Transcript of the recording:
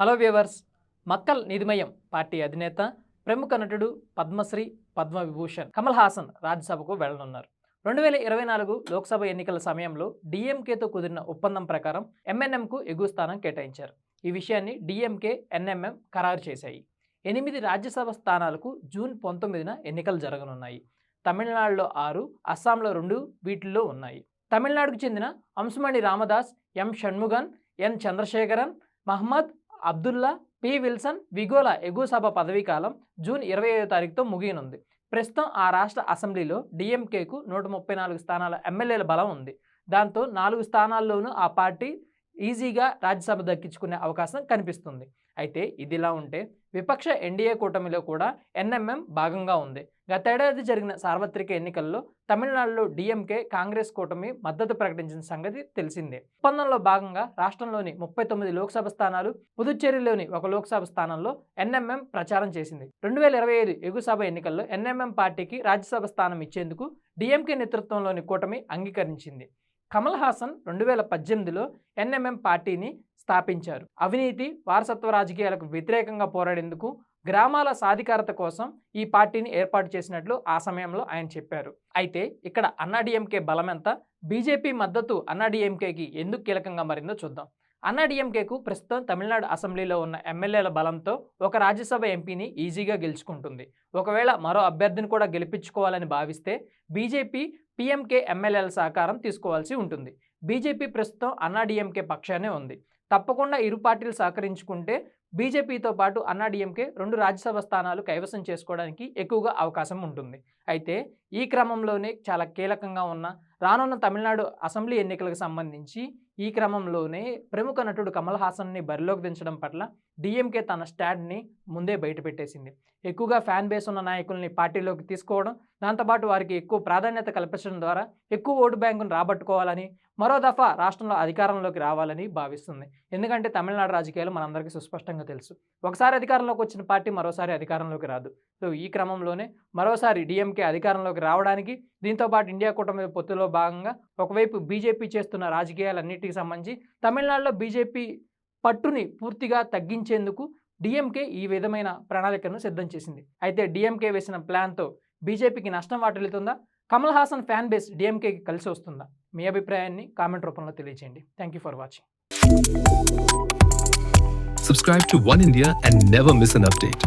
Hello viewers Makkal Needhi Maiam party అధినేత ప్రముఖ నటుడు పద్మశ్రీ పద్మవిభూషణ్ కమల్ హాసన్ రాజ్యసభకు వెళ్ళనున్నారు. రెండు వేల ఇరవై నాలుగు లోక్సభ ఎన్నికల సమయంలో డిఎంకేతో కుదిరిన ఒప్పందం ప్రకారం ఎంఎన్ఎంకు ఎగువ స్థానం కేటాయించారు. ఈ విషయాన్ని డిఎంకే ఎన్ఎంఎం ఖరారు చేశాయి. ఎనిమిది రాజ్యసభ స్థానాలకు జూన్ పంతొమ్మిదిన ఎన్నికలు జరగనున్నాయి. తమిళనాడులో ఆరు అస్సాంలో రెండు వీటిల్లో ఉన్నాయి. తమిళనాడుకు చెందిన Anbumani Ramadoss M Shanmugam N Chandrasekaran Mohammed Abdullah P. Wilson విగోల ఎగువ సభ పదవీ కాలం జూన్ ఇరవై ఐదో తారీఖుతో ముగియనుంది. ప్రస్తుతం ఆ రాష్ట్ర అసెంబ్లీలో డిఎంకేకు నూట ముప్పై నాలుగు స్థానాల ఎమ్మెల్యేల బలం ఉంది. దాంతో నాలుగు స్థానాల్లోనూ ఆ పార్టీ ఈజీగా రాజ్యసభ దక్కించుకునే అవకాశం కనిపిస్తుంది. అయితే ఇదిలా ఉంటే విపక్ష ఎన్డీఏ కూటమిలో కూడా ఎన్ఎంఎం భాగంగా ఉంది. గతేడాది జరిగిన సార్వత్రిక ఎన్నికల్లో తమిళనాడులో డిఎంకే కాంగ్రెస్ కూటమి మద్దతు ప్రకటించిన సంగతి తెలిసిందే. ఒప్పందంలో భాగంగా రాష్ట్రంలోని ముప్పై తొమ్మిది లోక్సభ స్థానాలు పుదుచ్చేరిలోని ఒక లోక్సభ స్థానంలో ఎన్ఎంఎం ప్రచారం చేసింది. రెండు వేల ఇరవై ఐదు ఎగుసభ ఎన్నికల్లో ఎన్ఎంఎం పార్టీకి రాజ్యసభ స్థానం ఇచ్చేందుకు డిఎంకే నేతృత్వంలోని కూటమి అంగీకరించింది. కమల్ హాసన్ రెండు వేల పద్దెనిమిదిలో ఎన్ఎంఎం పార్టీని స్థాపించారు. అవినీతి వారసత్వ రాజకీయాలకు వ్యతిరేకంగా పోరాడేందుకు గ్రామాల సాధికారత కోసం ఈ పార్టీని ఏర్పాటు చేసినట్లు ఆ సమయంలో ఆయన చెప్పారు. అయితే ఇక్కడ అన్నాడీఎంకే బలమెంత బీజేపీ మద్దతు అన్నాడీఎంకేకి ఎందుకు కీలకంగా మారిందో చూద్దాం. అన్నాడీఎంకేకు ప్రస్తుతం తమిళనాడు అసెంబ్లీలో ఉన్న ఎమ్మెల్యేల బలంతో ఒక రాజ్యసభ ఎంపీని ఈజీగా గెలుచుకుంటుంది. ఒకవేళ మరో అభ్యర్థిని కూడా గెలిపించుకోవాలని భావిస్తే బీజేపీ పీఎంకే ఎమ్మెల్యేల సహకారం తీసుకోవాల్సి ఉంటుంది. బీజేపీ ప్రస్తుతం అన్నాడీఎంకే పక్షానే ఉంది. తప్పకుండా ఇరు పార్టీలు సహకరించుకుంటే బీజేపీతో పాటు అన్నాడీఎంకే రెండు రాజ్యసభ స్థానాలు కైవసం చేసుకోవడానికి ఎక్కువగా అవకాశం ఉంటుంది. అయితే ఈ క్రమంలోనే చాలా కీలకంగా ఉన్న రానున్న తమిళనాడు అసెంబ్లీ ఎన్నికలకు సంబంధించి ఈ క్రమంలోనే ప్రముఖ నటుడు కమల్ హాసన్ని బరిలోకి దించడం పట్ల డిఎంకే తన స్టాండ్ని ముందే బయటపెట్టేసింది ఎక్కువగా ఫ్యాన్ బేస్ ఉన్న నాయకుల్ని పార్టీలోకి తీసుకోవడం దాంతోపాటు వారికి ఎక్కువ ప్రాధాన్యత కల్పించడం ద్వారా ఎక్కువ ఓటు బ్యాంకును రాబట్టుకోవాలని మరో దఫా రాష్ట్రంలో అధికారంలోకి రావాలని భావిస్తుంది. ఎందుకంటే తమిళనాడు రాజకీయాలు మనందరికీ సుస్పష్టంగా తెలుసు. ఒకసారి అధికారంలోకి వచ్చిన పార్టీ మరోసారి అధికారంలోకి రాదు. సో ఈ క్రమంలోనే మరోసారి డిఎంకే అధికారంలోకి రావడానికి దీంతోపాటు ఇండియా కూటమి పొత్తులో భాగంగా ఒకవైపు బీజేపీ చేస్తున్న రాజకీయాలన్నిటి పార్టీకి సంబంధించి తమిళనాడులో బీజేపీ పట్టుని పూర్తిగా తగ్గించేందుకు డిఎంకే ఈ విధమైన ప్రణాళికను సిద్ధం చేసింది. అయితే డిఎంకే వేసిన ప్లాన్తో బీజేపీకి నష్టం వాటిల్లుతుందా? కమల్ హాసన్ ఫ్యాన్ బేస్ డిఎంకేకి కలిసి వస్తుందా? మీ అభిప్రాయాన్ని కామెంట్ రూపంలో తెలియజేయండి thank you for watching. Subscribe to One India and never miss an update.